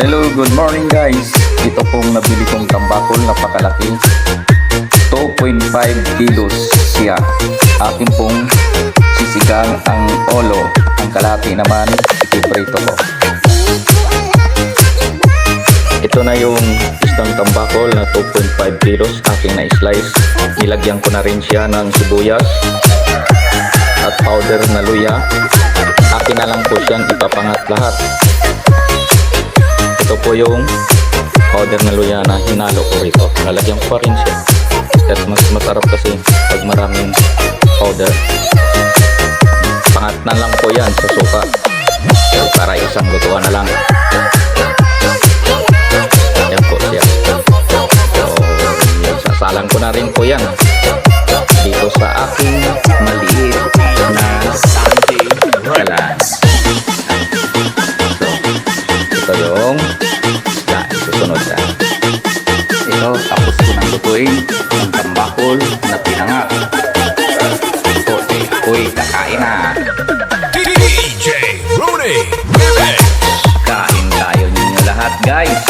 Hello, good morning guys. Ito pong nabili kong tambakol, napakalaki. 2.5 kilos siya. Akin pong sisigang ang olo. Ang kalati naman, ipiprito ko. Ito na yung isang tambakol na 2.5 kilos. Aking na-slice. Nilagyan ko na rin siya ng sibuyas at powder na luya. Akin na lang po siyang ipapangat lahat. Po yung powder na luya na hinalo ko rito. Lalagyan ko pa rin siya. At mas masarap kasi pag maraming powder. Pangat na lang po yan sa suka. Para isang lutuan na lang. Yan po siya. So, sasalang ko na rin po yan. Dito sa aking maliit Nang lutuin ang tambakol na pinangat. So, eh, ako'y kakain na. DJ Rooney. Kain tayo ninyo lahat, guys.